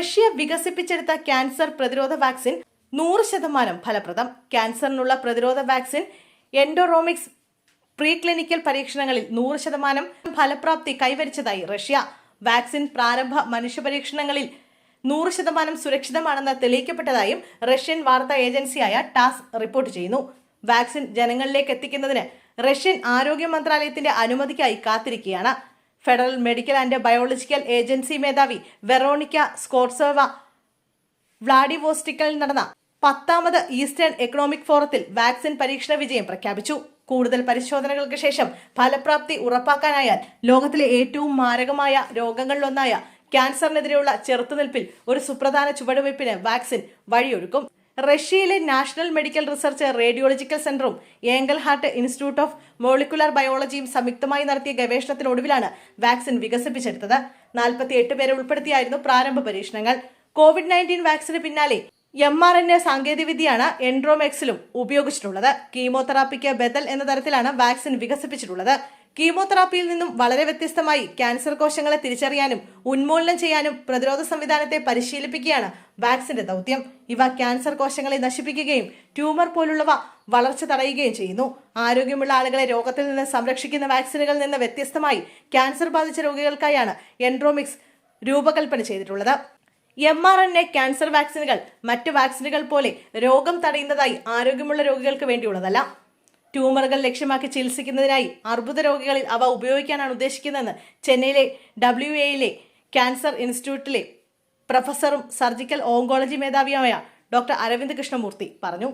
Russia വികസിപ്പിച്ചെടുത്ത cancer പ്രതിരോധ vaccine നൂറ് ശതമാനം ഫലപ്രദം. ക്യാൻസറിനുള്ള പ്രതിരോധ വാക്സിൻ എൻഡോറോമിക്സ് പ്രീ ക്ലിനിക്കൽ പരീക്ഷണങ്ങളിൽ നൂറ് ശതമാനം ഫലപ്രാപ്തി കൈവരിച്ചതായി റഷ്യ. വാക്സിൻ പ്രാരംഭ മനുഷ്യ പരീക്ഷണങ്ങളിൽ നൂറ് ശതമാനം സുരക്ഷിതമാണെന്ന് തെളിയിക്കപ്പെട്ടതായും റഷ്യൻ വാർത്താ ഏജൻസിയായ ടാസ് റിപ്പോർട്ട് ചെയ്യുന്നു. വാക്സിൻ ജനങ്ങളിലേക്ക് എത്തിക്കുന്നതിന് റഷ്യൻ ആരോഗ്യ മന്ത്രാലയത്തിന്റെ അനുമതിക്കായി കാത്തിരിക്കുകയാണ്. Federal Medical and Biological Agency മേധാവി വെറോണിക്ക സ്കോട്സോവ വ്ളാഡിവോസ്റ്റിക്കലിൽ നടന്ന പത്താമത് ഈസ്റ്റേൺ എക്കണോമിക് ഫോറത്തിൽ വാക്സിൻ പരീക്ഷണ വിജയം പ്രഖ്യാപിച്ചു. കൂടുതൽ പരിശോധനകൾക്ക് ശേഷം ഫലപ്രാപ്തി ഉറപ്പാക്കാനായാൽ ലോകത്തിലെ ഏറ്റവും മാരകമായ രോഗങ്ങളിലൊന്നായ ക്യാൻസറിനെതിരെയുള്ള ചെറുത്തുനിൽപ്പിൽ ഒരു സുപ്രധാന ചുവടുവയ്പ്പിന് വാക്സിൻ വഴിയൊരുക്കും. റഷ്യയിലെ നാഷണൽ മെഡിക്കൽ റിസർച്ച് റേഡിയോളജിക്കൽ സെന്ററും Engelhardt institute of molecular ബയോളജിയും സംയുക്തമായി നടത്തിയ ഗവേഷണത്തിനൊടുവിലാണ് വാക്സിൻ വികസിപ്പിച്ചെടുത്തത്. നാൽപ്പത്തി എട്ട് പേരെ ഉൾപ്പെടുത്തിയായിരുന്നു പ്രാരംഭ പരീക്ഷണങ്ങൾ. കോവിഡ് നയന്റീൻ വാക്സിന് പിന്നാലെ എം ആർ എൻ എ സാങ്കേതികവിദ്യയാണ് എൻഡ്രോമെക്സിലും ഉപയോഗിച്ചിട്ടുള്ളത്. കീമോതെറാപ്പിക്ക് ബദൽ എന്ന തരത്തിലാണ് വാക്സിൻ വികസിപ്പിച്ചിട്ടുള്ളത്. കീമോതെറാപ്പിയിൽ നിന്നും വളരെ വ്യത്യസ്തമായി ക്യാൻസർ കോശങ്ങളെ തിരിച്ചറിയാനും ഉന്മൂലനം ചെയ്യാനും പ്രതിരോധ സംവിധാനത്തെ പരിശീലിപ്പിക്കുകയാണ് വാക്സിന്റെ ദൗത്യം. ഇവ ക്യാൻസർ കോശങ്ങളെ നശിപ്പിക്കുകയും ട്യൂമർ പോലുള്ളവ വളർച്ച തടയുകയും ചെയ്യുന്നു. ആരോഗ്യമുള്ള ആളുകളെ രോഗത്തിൽ നിന്ന് സംരക്ഷിക്കുന്ന വാക്സിനുകളിൽ നിന്ന് വ്യത്യസ്തമായി ക്യാൻസർ ബാധിച്ച രോഗികൾക്കായാണ് എൻഡ്രോമിക്സ് രൂപകൽപ്പന ചെയ്തിട്ടുള്ളത്. M R N A cancer വാക്സിനുകൾ മറ്റ് വാക്സിനുകൾ പോലെ രോഗം തടയുന്നതായി ആരോഗ്യമുള്ള രോഗികൾക്ക് വേണ്ടിയുള്ളതല്ല. ട്യൂമറുകൾ ലക്ഷ്യമാക്കി ചികിത്സിക്കുന്നതിനായി അർബുദ രോഗികളിൽ അവ ഉപയോഗിക്കാനാണ് ഉദ്ദേശിക്കുന്നതെന്ന് ചെന്നൈയിലെ ഡബ്ല്യു എയിലെ ക്യാൻസർ ഇൻസ്റ്റിറ്റ്യൂട്ടിലെ പ്രൊഫസറും സർജിക്കൽ ഓങ്കോളജി മേധാവിയുമായ ഡോക്ടർ അരവിന്ദ് കൃഷ്ണമൂർത്തി പറഞ്ഞു.